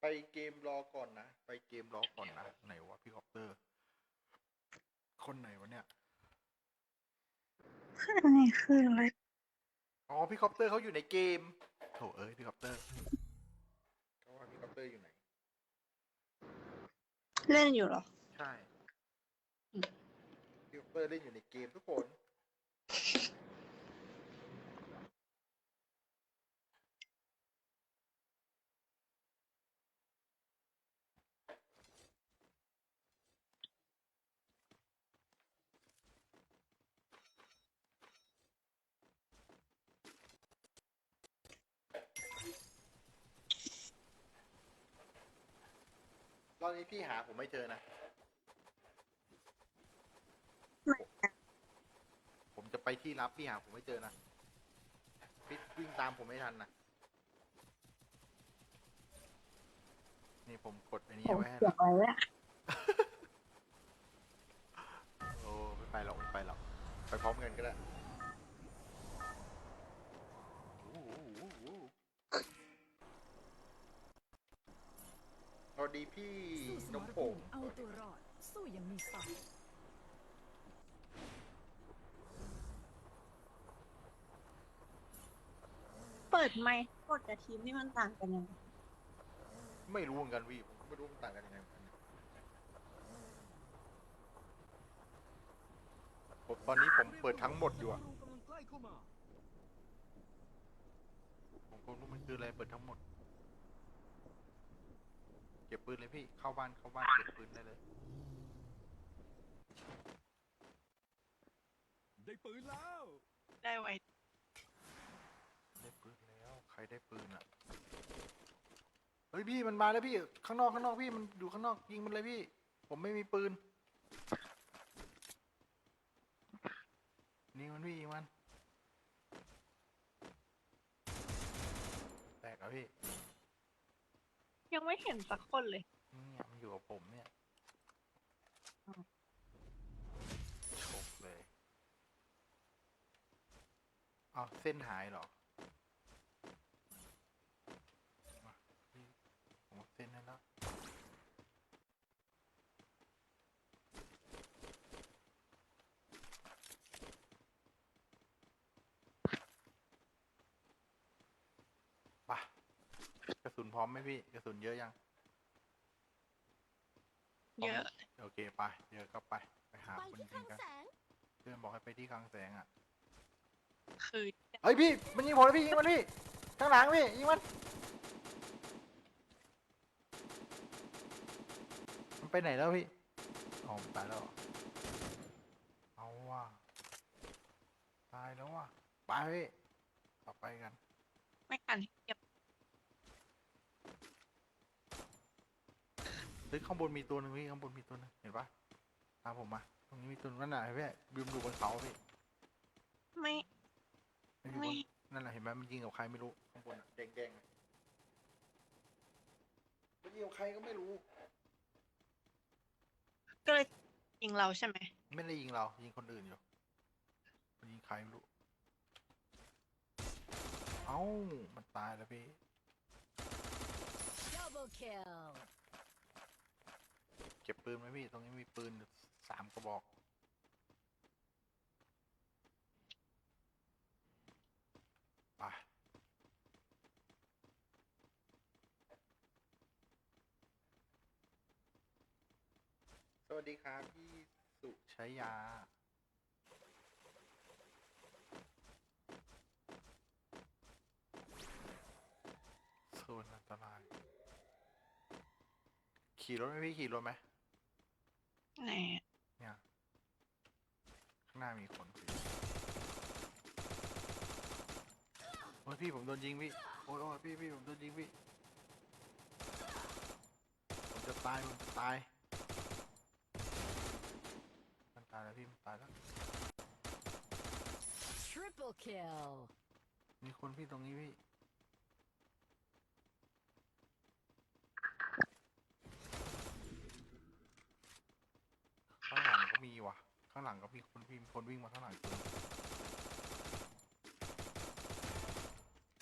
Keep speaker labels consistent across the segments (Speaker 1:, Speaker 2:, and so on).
Speaker 1: ไปเกมรอก่อนนะ ไปเกมรอก่อนนะ ไหนวะพี่คอปเตอร์ คนไหนวะเนี่ย
Speaker 2: อันนี้คืออะไร
Speaker 1: อ๋อพี่คอปเตอร์เขาอยู่ในเกมโถเอ้ยพี่คอปเตอร์เขาว่าพี่คอปเตอร์อยู่ไหน
Speaker 2: เล่นอยู่เหรอ
Speaker 1: ใช่
Speaker 2: อืม
Speaker 1: พี่คอปเตอร์เล่นอยู่ในเกมทุกคน อบนี้พี่หาผมไม่เจอนะ
Speaker 2: ไม่อะ
Speaker 1: ผมจะไปที่รับพี่หาผมไม่เจอนะพี่วิ่งตามผมไม่ทันนะ นี่ผมกดอันนี้
Speaker 2: ผม
Speaker 1: ไว้ให้
Speaker 2: เสีย
Speaker 1: นะ
Speaker 2: ไว้แล้ว
Speaker 1: โอ้ไม่ไปหรอกไม่ไปหรอก ไปพร้อมกันก็ได้โอ้โหโอ้โห สวัสดีพี่
Speaker 3: สู้ส
Speaker 1: น
Speaker 3: ม
Speaker 1: ม
Speaker 3: ร
Speaker 1: โป่
Speaker 3: ภู
Speaker 1: ง
Speaker 3: มิเอาตัวรอด สู้อยังมีสไตล์
Speaker 2: เปิดไมค์กดกับทีมนี่มันต่างกันยังไง
Speaker 1: ไม่รู้เหมือนกันพี่ผมไม่รู้มันต่างกันยังไงเหมือนกันผมตอนนี้ผมเปิดทั้งหมดอยู่อะ
Speaker 4: กำลังใกล้เข้ามา
Speaker 1: ผมก็รู้มันคืออะไรเปิดทั้งหมดเก็บ ปืนเลยพี่ เข้าบ้านเข้าบ้านเก็บปืนได้เลย
Speaker 4: ได้ปืนแล้ว
Speaker 2: ได้ไว้
Speaker 1: ได้ปืนแล้ว ใครได้ปืนอะ เฮ้ยพี่มันมาแล้วพี่ ข้างนอกข้างนอกพี่มันอยู่ข้างนอกยิงมันเลยพี่ ผมไม่มีปืน นี่มันพี่ยิงมัน แตกแล้วพี่
Speaker 2: ยังไม่เห็นสักคนเลย
Speaker 1: เนี่ยมันอยู่กับผมเนี่ย
Speaker 2: อืม
Speaker 1: โชกเลย เอาเส้นหายเหรอมาพี่ผมเอาเส้นให้แล้ว ไปะก ระสุนพร้อมไหมพี่กระสุนเยอะยัง
Speaker 2: เยอะ
Speaker 1: โอเคไปเดี๋ยวก็ไปไปหา
Speaker 3: ไป
Speaker 1: คน
Speaker 3: ที่
Speaker 1: ยิ
Speaker 3: ข้างง
Speaker 1: กัน
Speaker 3: แสง
Speaker 1: เพื่อนบอกให้ไปที่คลังแสงอะ
Speaker 2: คือ
Speaker 1: เฮ้ยพี่มันยิงผมแล้วพี่ยิงมันพี่ข้างหลังพี่ยิงมันมันไปไหนแล้วพี่อ๋อมันตายแล้วเหรอเอาว่ะตายแล้วว่ะไปพี่ต่อไปกัน
Speaker 2: ไม่กันเก็บ
Speaker 1: เฮ้ยข้างบนมีตัวหนึ่งพี่ข้างบนมีตัวหนึงเห็นปะตามผมมาตรงนี้มีตัวหนึงนั่นน่ะพี่บิมดูบนเขาพี่
Speaker 2: ไม่
Speaker 1: มันอยู่บ
Speaker 2: ไม่
Speaker 1: นนั่นแหละเห็นไหมมันยิงกับใครไม่รู้ข้างบนอะแดงๆอะมันยิงกับใครก็ไม่รู้
Speaker 2: ก็เลยยิงเราใช่ไหม
Speaker 1: ไม่ได้ยิงเรายิงคนอื่นอยู่มันยิงใครไม่รู้ เอ้ามันตายแล้วพี่
Speaker 3: double kill
Speaker 1: เก็บปืนไหมพี่ ตรงนี้มีปืนสามกระบอก ไป สวัสดีครับพี่สุชยา โซนอันตราย ขี่รถไหมพี่ ขี่รถไหม
Speaker 2: ไหน
Speaker 1: เนี่ย ข้างหน้ามีคนพี่โอ้ยพี่ผมโดนยิงพี่ โอ้ยโอ้ยพี่พี่ผมโดนยิงพี่ ผมจะตายผมจะตาย มันตายแล้วพี่มันตายแล้ว
Speaker 3: triple kill
Speaker 1: มีคนพี่ตรงนี้พี่ ข้างหลังก็มีคนพิมคนวิ่งมาข้างหลัง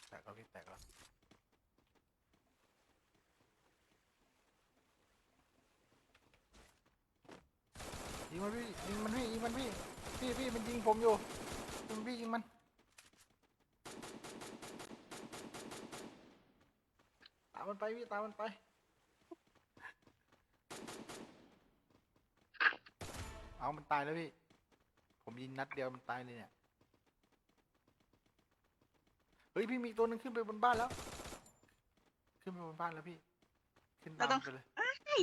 Speaker 1: แตกแล้พี่แตกแล้วยิงมันพี่ยิงมันพี่ยิงมันพี่พี่พี่มันยิงผมอยู่มันพี่ยิงมันตามมันไปพี่ตามมันไป เอามันตายแล้วพี่ ผมยิงนัดเดียวมันตายเลยเนี่ย เฮ้ยพี่มีอีกตัวหนึงขึ้นไปบนบ้านแล้ว ขึ้นไปบนบ้านแล้วพี่ ขึ้นตามมันไปเลย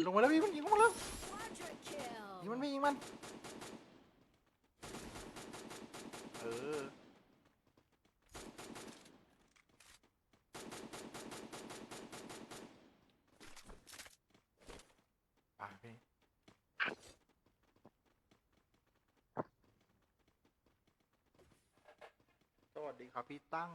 Speaker 1: ลงมาแล้วพี่มันยิงมาแล้ว
Speaker 3: Quadra kill
Speaker 1: ยิงมันพี่ยิงมัน เออ ไปพี่ สวัสดี ครับพี่ตั้ง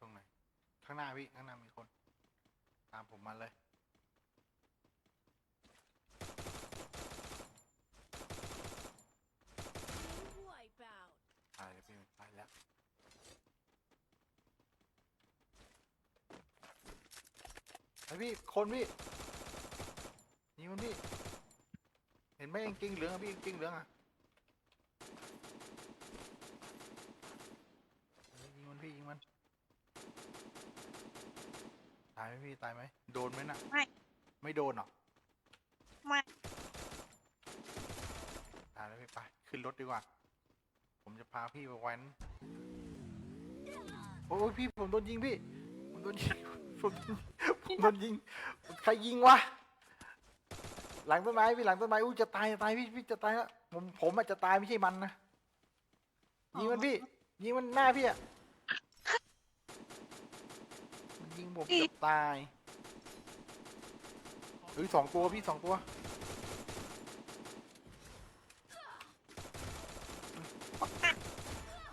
Speaker 1: ตรงไหน ข้างหน้าพี่ ข้างหน้ามีคน ตามผมมาเลย
Speaker 3: wipe out
Speaker 1: ตายแล้วพี่ตายแล้วไอ พี่ คนพี่ยิงมันพี่ เห็นไหมกางเกงเหลืองอะพี่กางเกงเหลืองอะเฮ้ยยิงมันพี่ยิงมัน ตายไหมพี่ตายไหมโดนไหมน่ะ
Speaker 2: ไม่
Speaker 1: ไม่โดนหรอ
Speaker 2: ไม่
Speaker 1: ตายแล้วพี่ไป ขึ้นรถดีกว่า ผมจะพาพี่ไปแว้นโอ้ยพี่ผมโดนยิงพี่ ผมโดนยิงผมผม โดนยิง ใครยิงวะ หลังต้นไม้พี่หลังต้นไม้อู้จะตายจะตายพี่พี่จะตายแล้วผมผมอาจจะตายไม่ใช่มันนะ ยิงมันพี่ ยิงมันหน้าพี่อะมันยิงผมเกือบตายเฮ้ยสองตัวพี่สองตัว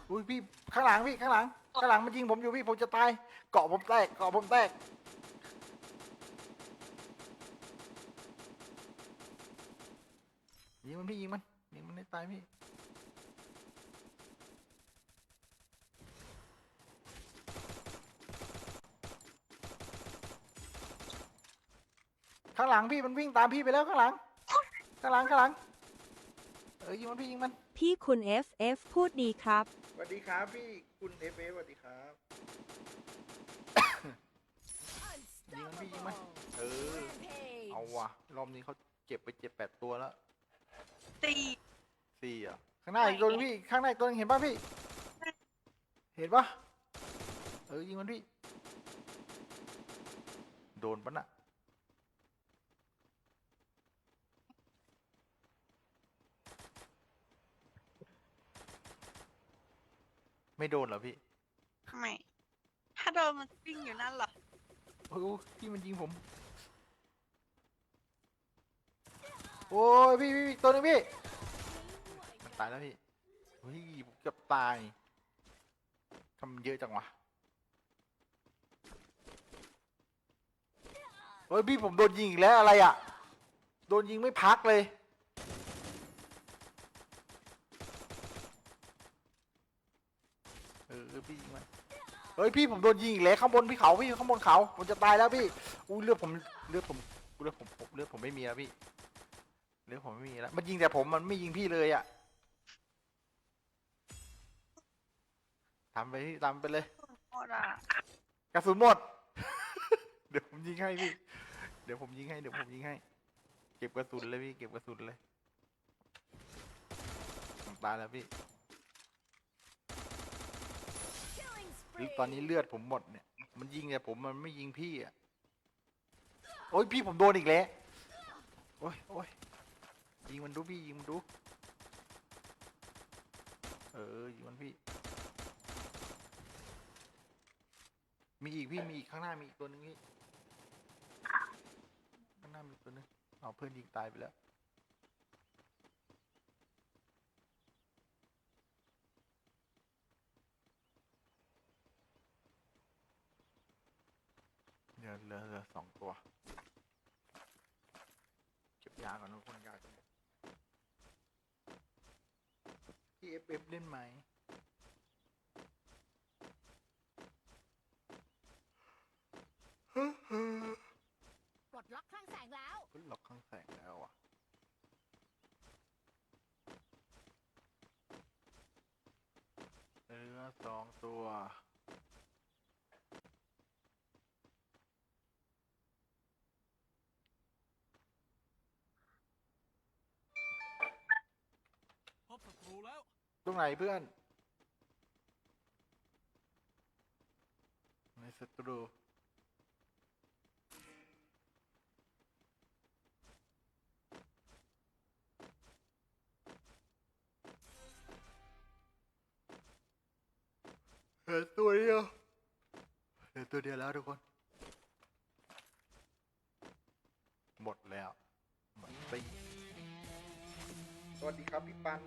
Speaker 1: อุ้ยพี่ข้างหลังพี่ข้างหลังข้างหลังมันยิงผมอยู่พี่ผมจะตาย เกาะผมแตกเกาะผมแตก ยิงมันพี่ยิงมันยิงมันให้ ตายพี่ข้างหลังพี่มันวิ่งตามพี่ไปแล้วข้างหลัง ข้างหลังข้างหลัง เออยิงมันพี่ยิงมัน
Speaker 5: พี่คุณ FF พูดดีครับ
Speaker 1: สวัสดีครับพี่คุณเอฟเอสวัสดีครับ ยิงมันพี่ยิงมัน
Speaker 3: unstoppable
Speaker 1: เออ
Speaker 3: rampage
Speaker 1: เอาว่ะรอบนี้เขาเก็บไปเจ็ดแปดตัวแล้ว
Speaker 2: ตี
Speaker 1: สี่อะข้างหน้าอีกตัวนึงพี่ข้างหน้าอีกตัวนึงเห็นป่ะพี่ เห็นป่ะเออยิงมันพี่ โดนปะน่ะไม่โดนเหรอพี่
Speaker 2: ไม่ถ้าโดนมันวิ่งอยู่นั่นเหรอ
Speaker 1: โอ้ยพี่มันยิงผม โอ้ยพี่พี่พี่ตัวหนึงพี่มัน ตายแล้วพี่เฮ้ยผมเกือบตายทำเยอะจังวะเฮ้ยพี่ผมโดนยิงอีกแล้วอะไรอะ โดนยิงไม่พักเลย เออพี่ยิงมันเฮ้ยพี่ผมโดนยิงอีกแล้วข้างบนพี่เขาพี่ข้างบนเขาผมจะตายแล้วพี่อู้เลือดผมเลือดผมเลือดผมผมเลือดผมไม่มีแล้วพี่เลือดผมไม่มีแล้วมันยิงแต่ผมมันไม่ยิงพี่เลยอะ ทำไปพี่ทำไปเลย
Speaker 2: หมดอะ
Speaker 1: กระสุนหมด เดี๋ยวผมยิงให้พี่ เดี๋ยวผมยิงให้ เดี๋ยวผมยิงให้ เก็บกระสุนเลยพี่ เก็บกระสุนเลยผมตายแล้วพี่
Speaker 3: killing
Speaker 1: หรือ
Speaker 3: spree
Speaker 1: ตอนนี้เลือดผมหมดเนี่ย มันยิงแต่ผมมันไม่ยิงพี่อะ โอ้ยพี่ผมโดนอีกแล้ว โอ้ยโอ้ยยิงมันดูพี่ยิงมันดู เออยิงมันพี่ มีอีกพี่มีอีกข้างหน้ามีอีกตัวหนึงพี่ข้างหน้ามีอีกตัวหนึงเอาเพื่อนยิงตายไปแล้วเหลือเหลือเหลือสองตัว เก็บยาก่อนทุกคนยาจะหมดพี่เอฟเอฟเล่นไหม
Speaker 3: ลดล็อกคลั่งแสงแล้ว
Speaker 1: ก็ล็อกข้างแสงแล้วอะเหลือสองตัว
Speaker 4: พบศัตรูแล้ว
Speaker 1: ตรงไหนเพื่อน ในศัตรู คือเดียวแล้วทุกคน หมดแล้วหมดไปสวัสดีครับพี่ปัน